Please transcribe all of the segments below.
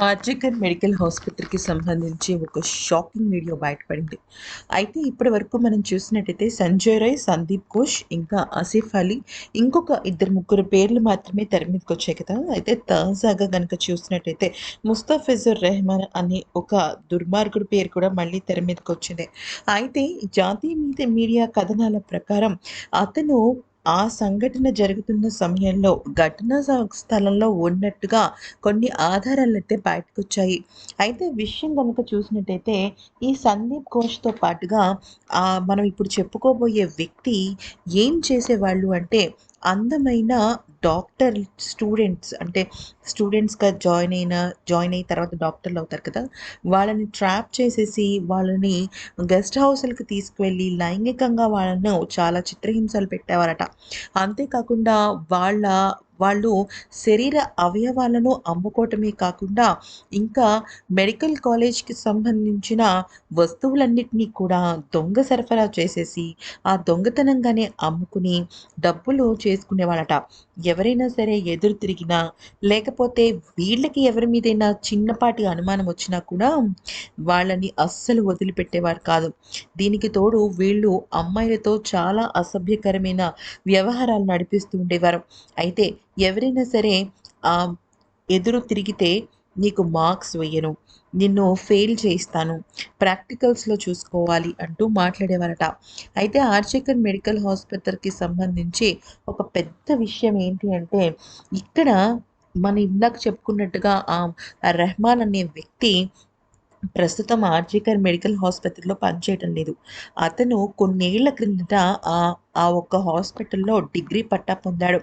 RG Kar medical ఆసుపత్రికి సంబంధించి ఒక షాకింగ్ వీడియో బయటపడింది. అయితే ఇప్పటి వరకు మనం చూసినట్టయితే సంజయ్ రాయ్ సందీప్ ఘోష్ ఇంకా ఆసిఫ్ అలీ ఇంకొక ఇద్దరు ముగ్గురు పేర్లు మాత్రమే తెర మీదకి వచ్చాయి కదా. అయితే తాజాగా కనుక చూసినట్టయితే ముస్తాఫిజుర్ రెహమాన్ అనే ఒక దుర్మార్గుడి పేరు కూడా మళ్ళీ తెర మీదకి వచ్చింది. అయితే జాతీయ మీద మీడియా కథనాల ప్రకారం అతను ఆ సంఘటన జరుగుతున్న సమయంలో ఘటనా స్థలంలో ఉన్నట్టుగా కొన్ని ఆధారాలు అయితే అయితే విషయం కనుక చూసినట్టయితే ఈ సందీప్ ఘోష్తో పాటుగా మనం ఇప్పుడు చెప్పుకోబోయే వ్యక్తి ఏం చేసేవాళ్ళు అంటే అందమైన డాక్టర్ స్టూడెంట్స్ అంటే స్టూడెంట్స్గా జాయిన్ అయిన జాయిన్ అయిన తర్వాత డాక్టర్లు అవుతారు కదా వాళ్ళని ట్రాప్ చేసేసి వాళ్ళని గెస్ట్ హౌస్లకు తీసుకువెళ్ళి లైంగికంగా వాళ్ళను చాలా చిత్రహింసలు పెట్టేవారట. అంతేకాకుండా వాళ్ళ వాళ్ళు శరీర అవయవాలను అమ్ముకోవటమే కాకుండా ఇంకా మెడికల్ కాలేజ్కి సంబంధించిన వస్తువులన్నింటినీ కూడా దొంగ సరఫరా చేసేసి ఆ దొంగతనంగానే అమ్ముకుని డబ్బులు చేసుకునేవాళ్ళట. ఎవరైనా సరే ఎదురు తిరిగినా లేకపోతే వీళ్ళకి ఎవరి మీదైనా చిన్నపాటి అనుమానం వచ్చినా కూడా వాళ్ళని అస్సలు వదిలిపెట్టేవారు కాదు. దీనికి తోడు వీళ్ళు అమ్మాయిలతో చాలా అసభ్యకరమైన వ్యవహారాలు నడిపిస్తూ ఉండేవారు. అయితే ఎవరైనా సరే ఎదురు తిరిగితే నీకు మార్క్స్ వేయను నిన్ను ఫెయిల్ చేయిస్తాను ప్రాక్టికల్స్లో చూసుకోవాలి అంటూ మాట్లాడేవారట. అయితే ఆర్చికన్ మెడికల్ హాస్పిటల్కి సంబంధించి ఒక పెద్ద విషయం ఏంటి అంటే ఇక్కడ మన ఇందాక చెప్పుకున్నట్టుగా ఆ రెహమాన్ అనే వ్యక్తి ప్రస్తుతం ఆర్జీకర్ మెడికల్ హాస్పిటల్లో పనిచేయటం లేదు. అతను కొన్నేళ్ళ క్రిందట ఆ ఆ ఒక్క హాస్పిటల్లో డిగ్రీ పట్టా పొందాడు.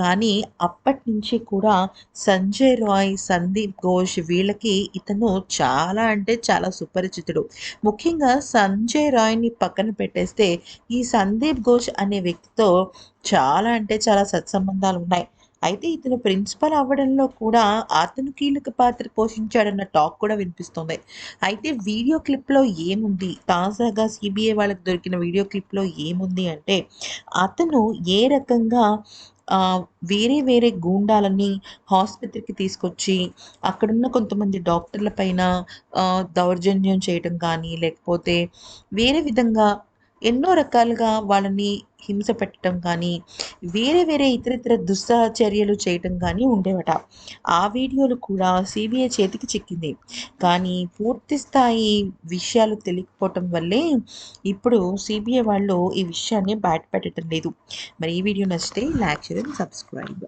కానీ అప్పటి నుంచి కూడా సంజయ్ రాయ్ సందీప్ ఘోష్ వీళ్ళకి ఇతను చాలా అంటే చాలా సుపరిచితుడు. ముఖ్యంగా సంజయ్ రాయ్ని పక్కన పెట్టేస్తే ఈ సందీప్ ఘోష్ అనే వ్యక్తితో చాలా అంటే చాలా సత్సంబంధాలు ఉన్నాయి. అయితే ఇతను ప్రిన్సిపల్ అవ్వడంలో కూడా అతను కీలక పాత్ర పోషించాడన్న టాక్ కూడా వినిపిస్తుంది. అయితే వీడియో క్లిప్లో ఏముంది? తాజాగా సిబిఐ వాళ్ళకి దొరికిన వీడియో క్లిప్లో ఏముంది అంటే అతను ఏ రకంగా వేరే వేరే గూండాలని ఆసుపత్రికి తీసుకొచ్చి అక్కడున్న కొంతమంది డాక్టర్ల పైన దౌర్జన్యం చేయటం కానీ లేకపోతే వేరే విధంగా ఎన్నో రకాలుగా వాళ్ళని హింస పెట్టడం కానీ వేరే వేరే ఇతర ఇతర దుస్సాచర్యలు చేయటం కానీ ఉండేవట. ఆ వీడియోలు కూడా సిబిఐ చేతికి చిక్కింది. కానీ పూర్తి స్థాయి విషయాలు తెలియకపోవటం వల్లే ఇప్పుడు సిబిఐ వాళ్ళు ఈ విషయాన్ని బయటపెట్టడం లేదు. మరి ఈ వీడియో నచ్చితే లైక్ చేయడం సబ్స్క్రైబ్.